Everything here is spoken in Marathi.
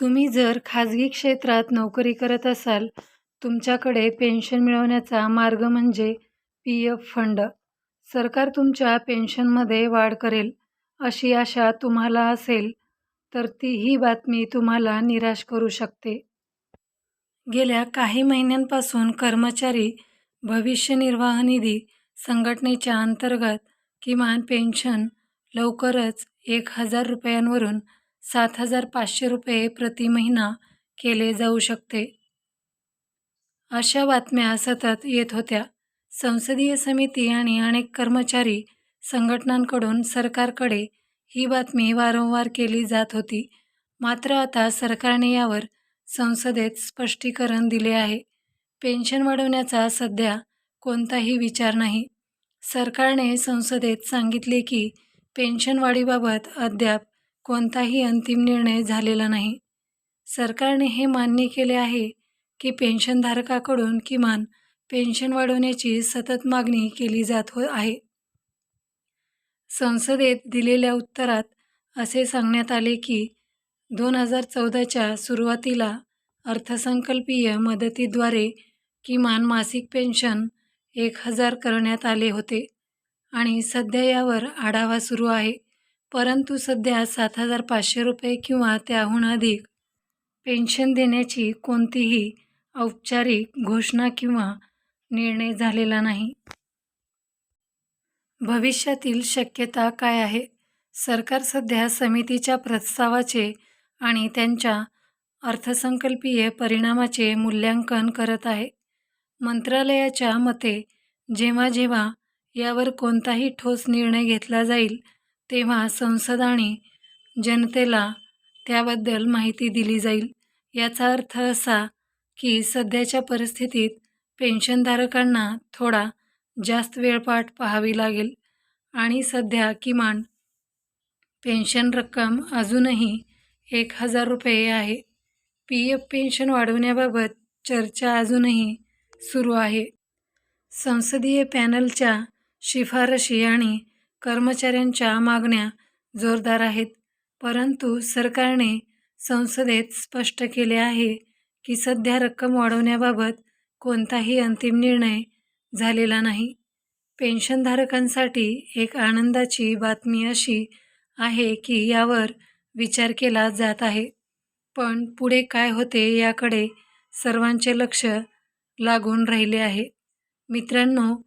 तुम्ही जर खाजगी क्षेत्रात नोकरी करत असाल, तुमच्याकडे पेन्शन मिळवण्याचा मार्ग म्हणजे पी एफ फंड. सरकार तुमच्या पेन्शनमध्ये वाढ करेल, अशी आशा तुम्हाला असेल, तर ती ही बातमी तुम्हाला निराश करू शकते. गेल्या काही महिन्यांपासून कर्मचारी भविष्य निर्वाह निधी संघटनेच्या अंतर्गत किमान पेन्शन लवकरच एक हजार रुपयांवरून सात हजार पाचशे रुपये प्रति महिना केले जाऊ शकते, अशा बातम्या सतत येत होत्या. संसदीय समिती आणि अनेक कर्मचारी संघटनांकडून सरकारकडे ही बातमी वारंवार केली जात होती. मात्र आता सरकारने यावर संसदेत स्पष्टीकरण दिले आहे. पेन्शन वाढवण्याचा सध्या कोणताही विचार नाही. सरकारने संसदेत सांगितले की पेन्शन वाढीबाबत अद्याप कोणताही अंतिम निर्णय झालेला नाही. सरकारने हे मान्य केले आहे की पेन्शनधारकाकडून किमान पेन्शन वाढवण्याची सतत मागणी केली जात हो- आहे. संसदेत दिलेल्या उत्तरात असे सांगण्यात आले की दोन हजार चौदाच्या सुरुवातीला अर्थसंकल्पीय मदतीद्वारे किमान मासिक पेन्शन एक हजार करण्यात आले होते आणि सध्या यावर आढावा सुरू आहे. परंतु सध्या सात हजार पाचशे रुपये किंवा त्याहून अधिक पेन्शन देण्याची कोणतीही औपचारिक घोषणा किंवा निर्णय झालेला नाही. भविष्यातील शक्यता काय आहे? सरकार सध्या समितीच्या प्रस्तावाचे आणि त्यांच्या अर्थसंकल्पीय परिणामाचे मूल्यांकन करत आहे. मंत्रालयाच्या मते, जेव्हा जेव्हा यावर कोणताही ठोस निर्णय घेतला जाईल, तेव्हा संसद आणि जनतेला त्याबद्दल माहिती दिली जाईल. याचा अर्थ असा की सध्याच्या परिस्थितीत पेन्शनधारकांना थोडा जास्त वेळपाठ पाहावी लागेल आणि सध्या किमान पेन्शन रक्कम अजूनही एक हजार रुपये आहे. पी एफ पेन्शन वाढवण्याबाबत चर्चा अजूनही सुरू आहे. संसदीय पॅनलच्या शिफारशी आणि कर्मचाऱ्यांच्या मागण्या जोरदार आहेत. परंतु सरकारने संसदेत स्पष्ट केले आहे की सध्या रक्कम वाढवण्याबाबत कोणताही अंतिम निर्णय झालेला नाही. पेन्शनधारकांसाठी एक आनंदाची बातमी अशी आहे की यावर विचार केला जात आहे. पण पुढे काय होते याकडे सर्वांचे लक्ष लागून राहिले आहे. मित्रांनो,